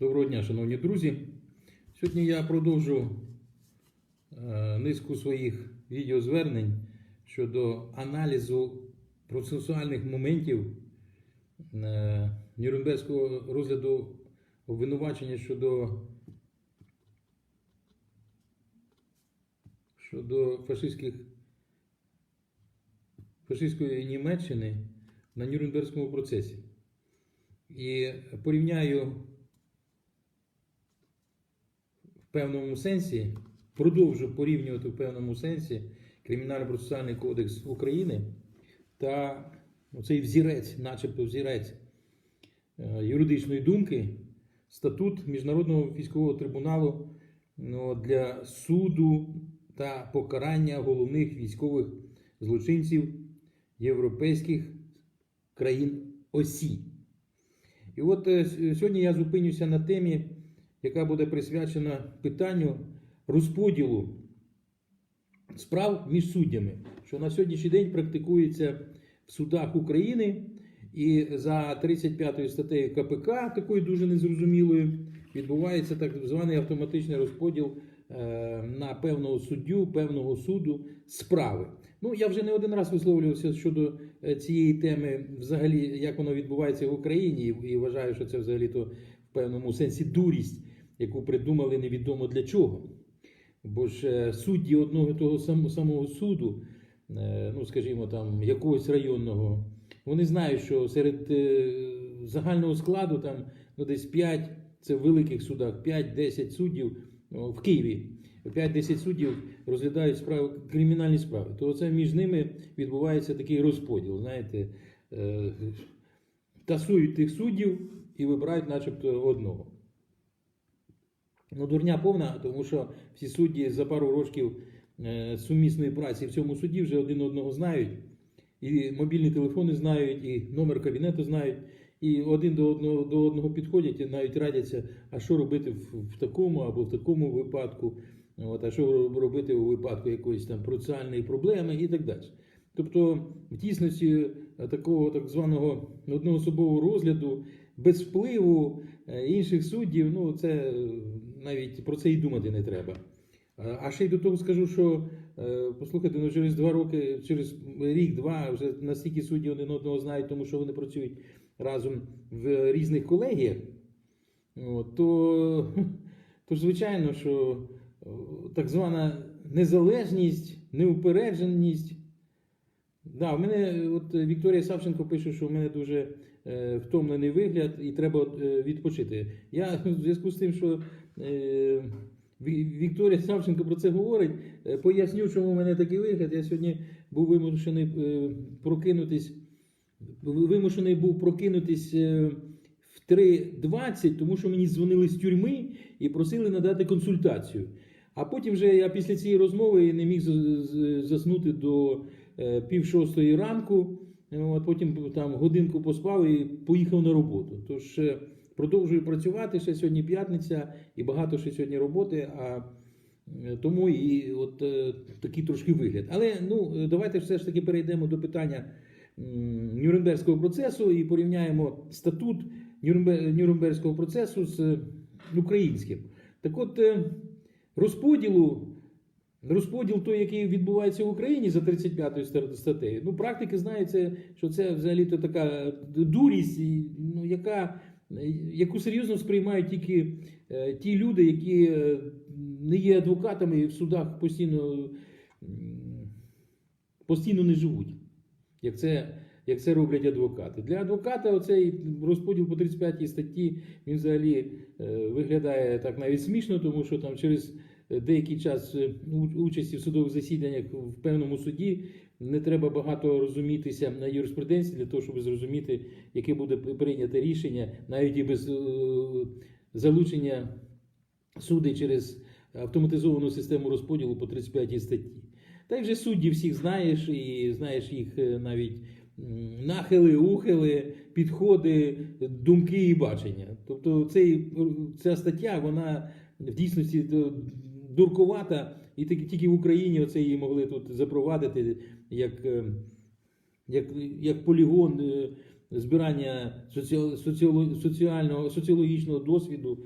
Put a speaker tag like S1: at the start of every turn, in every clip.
S1: Доброго дня, шановні друзі. Сьогодні я продовжу е, низку своїх відеозвернень щодо аналізу процесуальних моментів е, Нюрнберзького розгляду обвинувачення щодо, щодо фашистських, фашистської Німеччини на Нюрнберзькому процесі. І порівняю в певному сенсі, продовжу порівнювати в певному сенсі Кримінально-процесуальний кодекс України та цей взірець, начебто взірець е, юридичної думки, статут Міжнародного військового трибуналу ну, для суду та покарання головних військових злочинців європейських країн осі. І от е, сьогодні я зупинюся на темі, яка буде присвячена питанню розподілу справ між суддями, що на сьогоднішній день практикується в судах України. І за 35 статтею КПК, такою дуже незрозумілою, відбувається так званий автоматичний розподіл е, на певного суддю, певного суду справи. Ну, я вже не один раз висловлювався щодо е, цієї теми, взагалі, як воно відбувається в Україні, і- вважаю, що це взагалі то в певному сенсі дурість, яку придумали невідомо для чого. Бо ж е, судді одного того самого суду, е, ну скажімо, там якогось районного, вони знають, що серед е, загального складу там ну, десь 5, це в великих судах, 5-10 суддів в Києві. 5-10 суддів розглядають справи, кримінальні справи. То це між ними відбувається такий розподіл. Знаєте, тасують тих суддів і вибирають, начебто, одного. Ну, дурня повна, тому що всі судді за пару років е, сумісної праці в цьому суді вже один одного знають. І мобільні телефони знають, і номер кабінету знають, і один до одного до одного підходять і навіть радяться, а що робити в, в такому або в такому випадку, от, а що робити у випадку якоїсь там процесуальної проблеми і так далі. Тобто, в дійсності е, такого так званого одноособового розгляду без впливу е, інших суддів, ну це навіть про це і думати не треба. А ще й до того скажу, що е, послухайте, ну через два роки, через рік-два вже настільки судді один одного знають, тому що вони працюють разом в різних колегіях, то, то звичайно, що так звана незалежність, неупередженість. Да, в мене от Вікторія Савченко пише, що в мене дуже е, втомлений вигляд і треба е, відпочити. Я в зв'язку з тим, що Вікторія Савченко про це говорить, е, поясню, чому в мене такий вигляд. Я сьогодні був вимушений е, прокинутись, вимушений був прокинутись е, в 3.20, тому що мені дзвонили з тюрми і просили надати консультацію. А потім вже я після цієї розмови не міг заснути до е, пів шостої ранку. От, потім там годинку поспав і поїхав на роботу. Тож е, продовжую працювати ще сьогодні п'ятниця і багато ще сьогодні роботи. А е, тому і от е, такий трошки вигляд. Але ну е, давайте все ж таки перейдемо до питання Нюрнберзького процесу і порівняємо статут Нюрнбе- Нюрнберзького процесу з українським. Так от розподілу. Розподіл той, який відбувається в Україні за 35 стар- статтею, ну практики знають, це, що це взагалі така дурість, ну, яка, яку серйозно сприймають тільки е, ті люди, які е, не є адвокатами і в судах постійно, постійно не живуть, як це, як це роблять адвокати. Для адвоката оцей розподіл по 35 статті він взагалі е, виглядає так навіть смішно, тому що там через деякий час е, участі в судових засіданнях в певному суді не треба багато розумітися на юриспруденції для того, щоб зрозуміти, яке буде прийнято рішення, навіть і без е, залучення суди через автоматизовану систему розподілу по 35 статті. Та й вже судді всіх знаєш, і знаєш їх е, навіть нахили, ухили, підходи, думки і бачення. Тобто цей, ця стаття, вона в дійсності дуркувата, і тільки в Україні оце її могли тут запровадити як, е, як, як полігон е, збирання соціо- соціального, соціологічного досвіду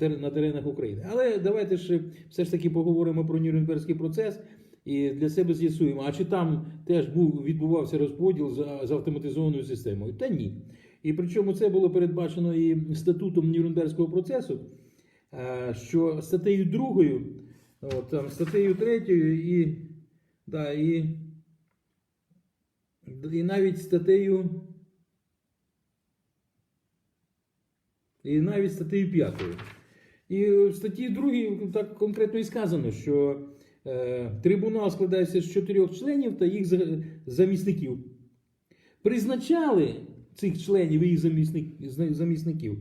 S1: е, на теренах України. Але давайте ще все ж таки поговоримо про Нюрнберзький процес і для себе з'ясуємо, а чи там теж був відбувався розподіл за, за автоматизованою системою? Та ні. І причому це було передбачено і статутом Нюрнберзького процесу, що статтею другою, от, статтею третьою і, да, і, і навіть статтею. І навіть статтею 5. І в статті 2 так конкретно і сказано, що е, трибунал складається з чотирьох членів та їх за- замісників. Призначали цих членів і їх замісник, замісників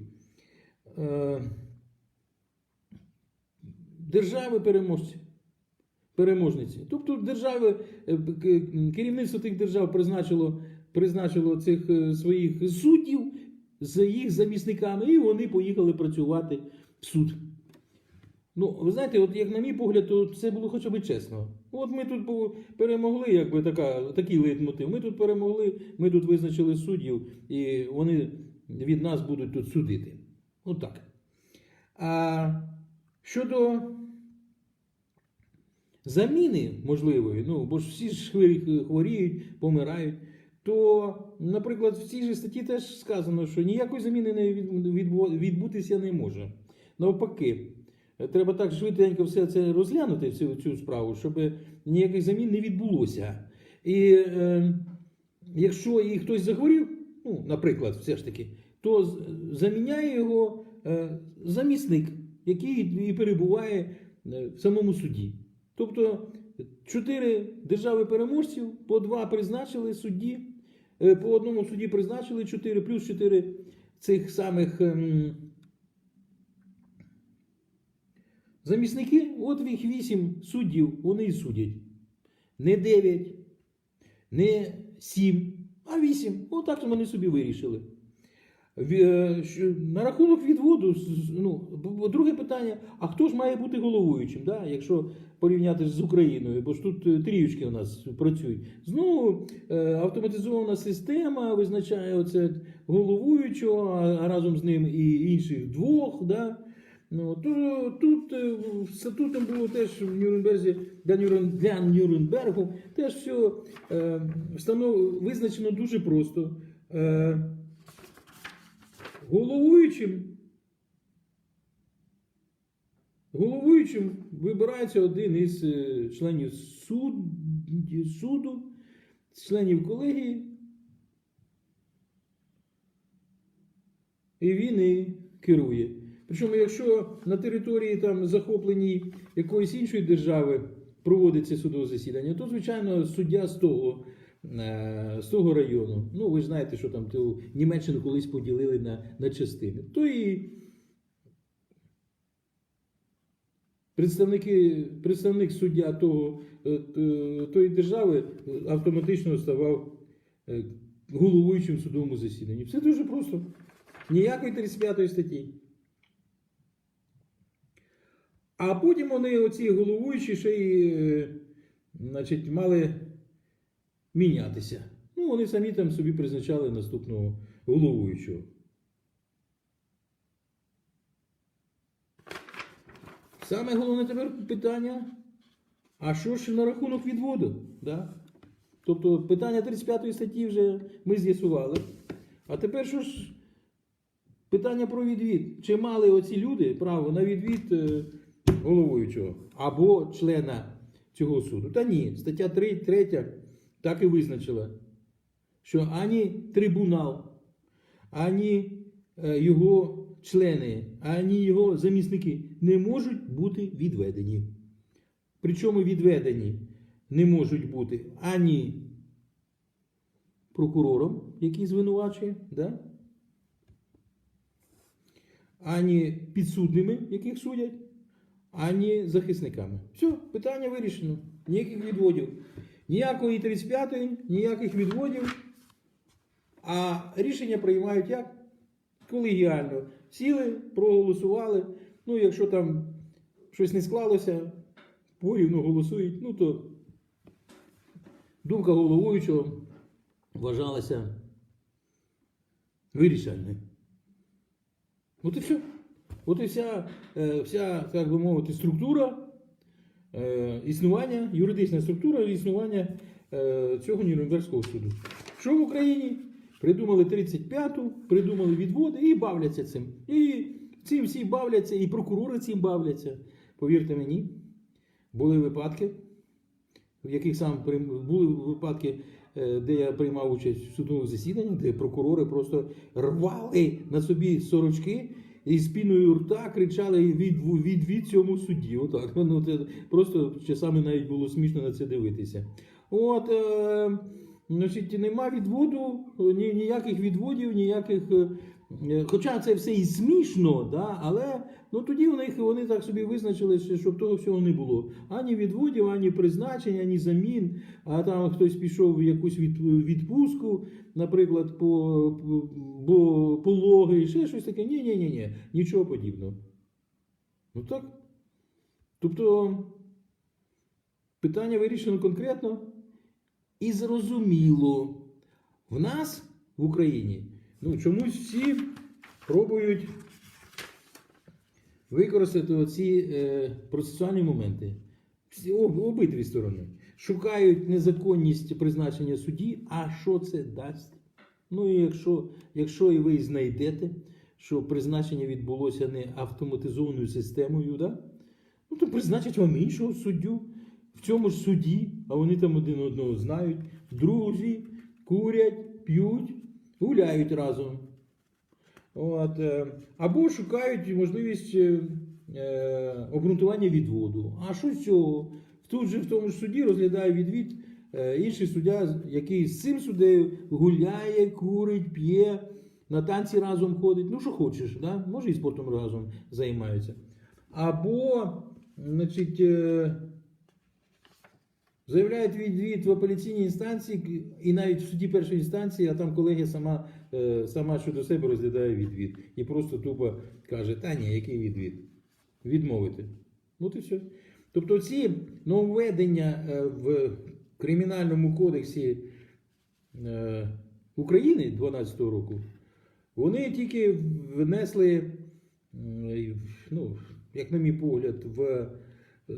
S1: е, держави переможці. Переможниці. Тобто держави, е, керівництво тих держав призначило, призначило цих е, своїх суддів з їх замісниками, і вони поїхали працювати в суд. Ну, ви знаєте, от як на мій погляд, то це було хоча б чесно. От ми тут перемогли, якби така, такий лейтмотив. Ми тут перемогли, ми тут визначили суддів, і вони від нас будуть тут судити. Отак. А щодо заміни можливої, ну бо ж всі ж хворіють, помирають. То, наприклад, в цій же статті теж сказано, що ніякої заміни не відбутися не може. Навпаки, треба так швиденько все це розглянути, цю, цю справу, щоб ніяких замін не відбулося. І е, якщо і хтось захворів, ну, наприклад, все ж таки, то заміняє його е, замісник, який і перебуває е, в самому суді. Тобто чотири держави переможців, по два призначили судді, е, по одному судді призначили чотири, плюс чотири цих самих ем, замісники, от їх вісім суддів, вони і судять. Не дев'ять, не сім, а вісім. Отак вони собі вирішили. Е, На рахунок відводу, ну, друге питання: а хто ж має бути головуючим, да? якщо порівняти з Україною, бо ж тут е, тріючки у нас працюють. Знову е, автоматизована система визначає оце головуючого, а разом з ним і інших двох. Да? Ну, то, тут статутом було теж в Нюрнберзі для, Нюрн, для Нюрнбергу теж все е, встанов, визначено дуже просто. Е, головуючим, головуючим вибирається один із е, членів суд, суду, членів колегії. І він і керує. Причому, якщо на території там захопленій якоїсь іншої держави проводиться судове засідання, то звичайно суддя з того, з того району. Ну, ви знаєте, що там ту Німеччину колись поділили на, на частини. То і представники, представник суддя того, е, тої держави автоматично ставав е, головуючим в судовому засіданні. Все дуже просто. Ніякої 35 статті. А потім вони, оці головуючі, ще й е, значить, мали мінятися. Ну, вони самі там собі призначали наступного головуючого. Саме головне тепер питання: а що ж на рахунок відводу? Да? Тобто питання 35 статті вже ми з'ясували. А тепер що ж питання про відвід? Чи мали оці люди право на відвід е, головуючого або члена цього суду? Та ні, стаття 3, 3 так і визначила, що ані трибунал, ані е, його члени, ані його замісники не можуть бути відведені. Причому відведені не можуть бути ані прокурором, який звинувачує, да? ані підсудними, яких судять, ані захисниками. Все, питання вирішено. Ніяких відводів. Ніякої 35-ї, ніяких відводів. А рішення приймають як? Колегіально. Сіли, проголосували. Ну, якщо там щось не склалося, порівну голосують, ну то думка головуючого вважалася вирішальне. От і все. От і вся, е, вся так би мовити, структура існування, юридична структура існування е, цього Нюрнберзького суду. Що в Україні? Придумали 35-ту, придумали відводи і бавляться цим. І цим всі бавляться, і прокурори цим бавляться. Повірте мені, були випадки, в яких сам прийм- були випадки, е, де я приймав участь в судових засіданнях, де прокурори просто рвали на собі сорочки і спіною рта кричали від, від, від цьому судді. Отак. Ну, це просто часами навіть було смішно на це дивитися. От, е, значить, нема відводу, ні, ніяких відводів, ніяких. Е, Хоча це все і смішно, да, але ну, тоді у них вони так собі визначили, щоб того всього не було. Ані відводів, ані призначень, ані замін. А там хтось пішов в якусь від, відпустку, наприклад, по, по, по пологи, ще щось таке. Ні, ні, ні, нічого подібного. Ну так. Тобто питання вирішено конкретно і зрозуміло. В нас в Україні ну, чомусь всі пробують використати оці е, процесуальні моменти. Всі, об, обидві сторони. Шукають незаконність призначення судді, а що це дасть? Ну і якщо, якщо і ви знайдете, що призначення відбулося не автоматизованою системою, да? ну то призначать вам іншого суддю в цьому ж суді, а вони там один одного знають, друзі, курять, п'ють, гуляють разом. От, е, або шукають можливість е, е, обґрунтування відводу. А що з цього? Тут же в тому ж суді розглядає відвід е, інший суддя, який з цим суддею гуляє, курить, п'є, на танці разом ходить. Ну, що хочеш, да? може і спортом разом займаються. Або, значить, е, заявляють відвід в апеляційній інстанції і навіть в суді першої інстанції, а там колегія сама, е, сама щодо себе розглядає відвід. І просто тупо каже, та ні, який відвід? Відмовити. От і все. Тобто ці нововведення е, в Кримінальному кодексі е, України 12 року, вони тільки внесли, ну, як на мій погляд, в е,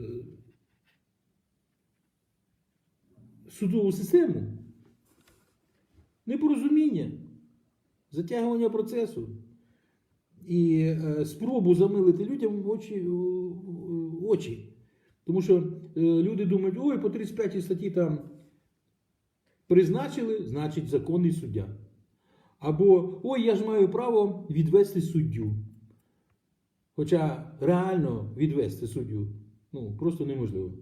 S1: судову систему непорозуміння, затягування процесу і е, спробу замилити людям очі, очі. Тому що е, люди думають, ой, по 35 статті там призначили, значить законний суддя. Або ой, я ж маю право відвести суддю. Хоча реально відвести суддю ну, просто неможливо.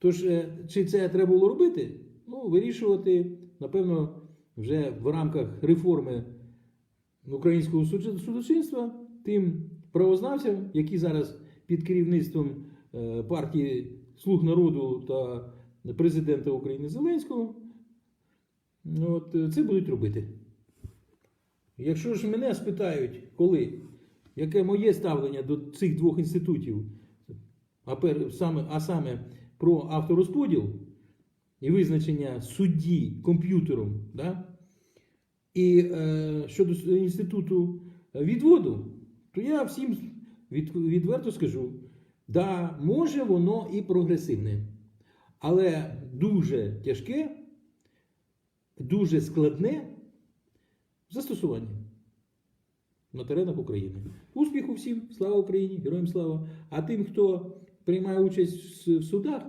S1: Тож, е, чи це треба було робити? Ну, вирішувати, напевно, вже в рамках реформи українського суд- судочинства тим правознавцям, які зараз під керівництвом е, партії Слуг народу та президента України Зеленського, от, е, це будуть робити. Якщо ж мене спитають, коли, яке моє ставлення до цих двох інститутів, а, саме, а саме про авторозподіл і визначення судді комп'ютером, да? і е, щодо інституту відводу, то я всім від, відверто скажу, да, може воно і прогресивне, але дуже тяжке, дуже складне в застосуванні на теренах України. Успіху всім, слава Україні, героям слава. А тим, хто приймає участь в судах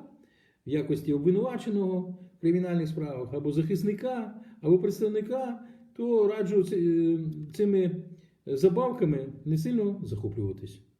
S1: в якості обвинуваченого в кримінальних справах або захисника, або представника, то раджу е, цими забавками не сильно захоплюватись.